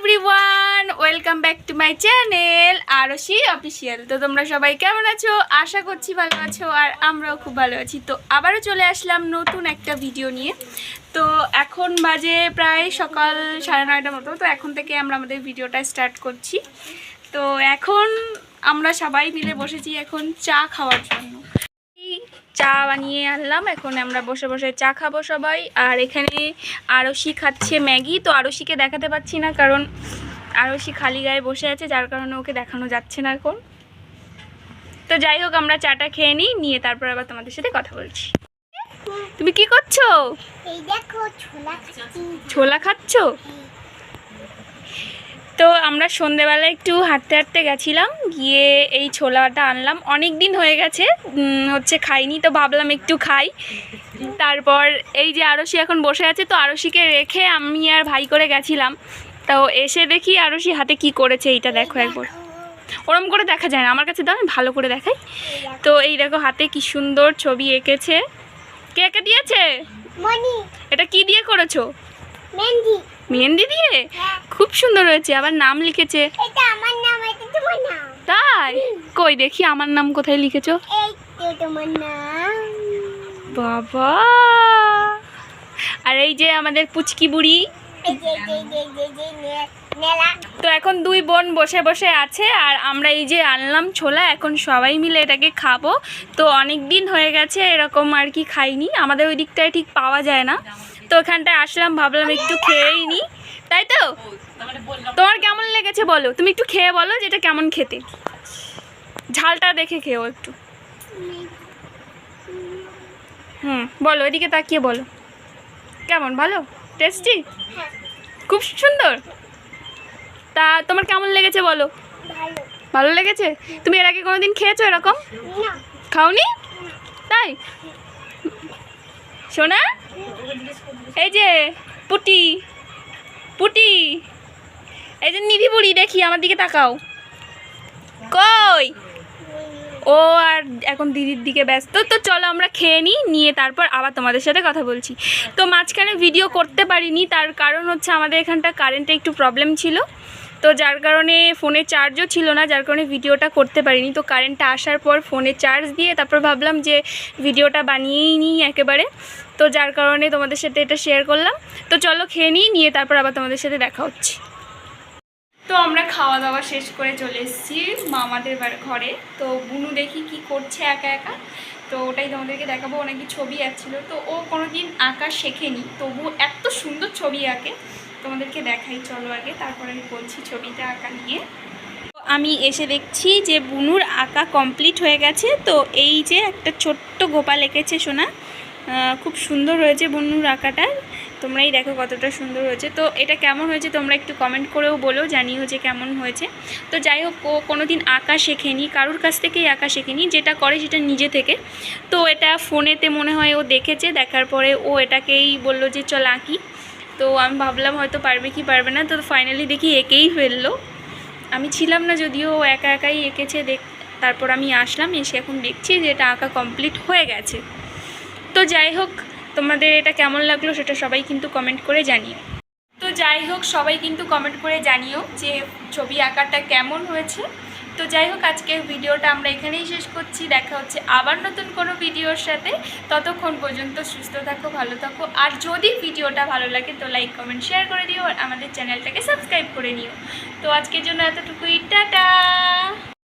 Everyone welcome back to my channel Arshi official তো তোমরা সবাই কেমন আছো? আশা করছি ভালো আছো আর আমরাও খুব ভালো আছি। তো আবারও চলে আসলাম নতুন একটা ভিডিও নিয়ে। তো এখন বাজে প্রায় সকাল সাড়ে নয়টার মতো। তো এখন থেকে আমরা আমাদের ভিডিওটা স্টার্ট করছি। তো এখন আমরা সবাই মিলে বসেছি এখন চা খাওয়ার জন্য। চা বানিয়ে আনলাম। এখন আমরা বসে বসে চা খাব সবাই। আর এখানে আরশি খাচ্ছে ম্যাগি। তো আরশিকে দেখাতে পাচ্ছি না কারণ আরশি খালি গায়ে বসে আছে যার কারণে ওকে দেখানো যাচ্ছে না এখন। তো যাই হোক আমরা চাটা খেয়ে নিই নিয়ে তারপর আবার তোমাদের সাথে কথা বলছি। তুমি কি করছ? ছোলা খাচ্ছি। ছোলা খাচ্ছো? তো আমরা সন্ধেবেলা একটু হাঁটতে হাঁটতে গেছিলাম গিয়ে এই ছোলাটা আনলাম। অনেক দিন হয়ে গেছে হচ্ছে খাইনি তো ভাবলাম একটু খাই। তারপর এই যে আরশি এখন বসে আছে তো আরশিকে রেখে আমি আর ভাই করে গেছিলাম। তো এসে দেখি আরশি হাতে কি করেছে এইটা দেখো একবার। ওরম করে দেখা যায় না আমার কাছে দাও আমি ভালো করে দেখাই। তো এই দেখো হাতে কি সুন্দর ছবি এঁকেছে। কে এঁকে দিয়েছে? এটা কি দিয়ে করেছ? মেহেন্দি। মেহেন্দি দিয়ে? খুব সুন্দর হয়েছে আবার নাম লিখেছে। তাই? কই দেখি আমার নাম কোথায় লিখেছো? বাবা! আর এই যে আমাদের পুচকি বুড়ি। তো এখন দুই বোন বসে বসে আছে আর আমরা এই যে আনলাম ছোলা এখন সবাই মিলে এটাকে খাব। তো অনেক দিন হয়ে গেছে এরকম আর কি খাইনি। আমাদের ওই দিকটায় ঠিক পাওয়া যায় না। তো ওখানটায় আসলাম ভাবলাম একটু খেয়েই নি। তাই তো? তোমার কেমন লেগেছে বলো? তুমি একটু খেয়ে বলো যে এটা কেমন খেতে। ঝালটা দেখে খেও একটু। হুম বলো এদিকে তাকিয়ে বলো। কেমন ভালো? টেস্টি খুব সুন্দর? তা তোমার কেমন লেগেছে বলো? ভালো ভালো লেগেছে? তুমি এর আগে কোনোদিন খেয়েছো এরকম? খাওনি? তাই? সোনা? এই যে, পুটি। পুটি। এই যে নিধি বুড়ি, দেখি, আমার দিকে তাকাও। কই? ও আর এখন দিদির দিকে ব্যস্ত। তো চলো আমরা খেয়ে নিই, নিয়ে তারপর আবার তোমাদের সাথে কথা বলছি। তো মাঝখানে ভিডিও করতে পারিনি, তার কারণ হচ্ছে আমাদের এখানটা কারেন্টে একটু প্রবলেম ছিল। তো যার কারণে ফোনে চার্জও ছিল না, যার কারণে ভিডিওটা করতে পারিনি। তো কারেন্টটা আসার পর ফোনে চার্জ দিয়ে তারপর ভাবলাম যে ভিডিওটা বানিয়েই নিই একেবারে। তো যার কারণে তোমাদের সাথে এটা শেয়ার করলাম। তো চলো খেয়ে নিই, নিয়ে তারপর আবার তোমাদের সাথে দেখা হচ্ছে। তো আমরা খাওয়া দাওয়া শেষ করে চলে এসেছি মামাদের ঘরে। তো বুনু দেখি কি করছে একা একা। তো ওটাই তোমাদেরকে দেখাবো। অনেক ছবি আঁকছিল। তো ও কোনোদিন আঁকা শেখেনি। তবু এত সুন্দর ছবি আঁকে। তোমাদেরকে দেখাই, চলো আগে। তারপরে আমি বলছি ছবিটা আঁকা নিয়ে। তো আমি এসে দেখছি যে বুনুর আঁকা কমপ্লিট হয়ে গেছে। তো এই যে একটা ছোট্ট গোপাল এঁকেছে সোনা। খুব সুন্দর হয়েছে বুনুর আঁকাটা। তোমরাই দেখো কতটা সুন্দর হয়েছে। তো এটা কেমন হয়েছে তোমরা একটু কমেন্ট করেও বলো, জানিও যে কেমন হয়েছে। তো যাই হোক, ও কোনো দিন আঁকা শেখেনি, কারুর কাছ থেকেই আঁকা শেখেনি, যেটা করে সেটা নিজে থেকে। তো এটা ফোনেতে মনে হয় ও দেখেছে, দেখার পরে ও এটাকেই বলল যে, চল আঁকি। তো আমি ভাবলাম হয়তো পারবে কি পারবে না, তো ফাইনালি দেখি এঁকেই ফেলল। আমি ছিলাম না যদিও একা একাই এঁকেছে দেখ, তারপর আমি আসলাম, এসে এখন দেখছি যে এটা আঁকা কমপ্লিট হয়ে গেছে। তো যাই হোক, তোমাদের এটা কেমন লাগল সেটা সবাই কিন্তু কমেন্ট করে জানিও। তো যাই হোক, সবাই কিন্তু কমেন্ট করে জানিও যে ছবি আঁকাটা কেমন হয়েছে। তো যাই হোক, আজকের ভিডিওটা আমরা এখানেই শেষ করছি। দেখা হচ্ছে আবার নতুন কোনো ভিডিওর সাথে। ততক্ষণ পর্যন্ত সুস্থ থাকো, ভালো থাকো। আর যদি ভিডিওটা ভালো লাগে তো লাইক কমেন্ট শেয়ার করে দিও। আর আমাদের চ্যানেলটাকে সাবস্ক্রাইব করে নিও। তো আজকের জন্য এতটুকুই। টাটা!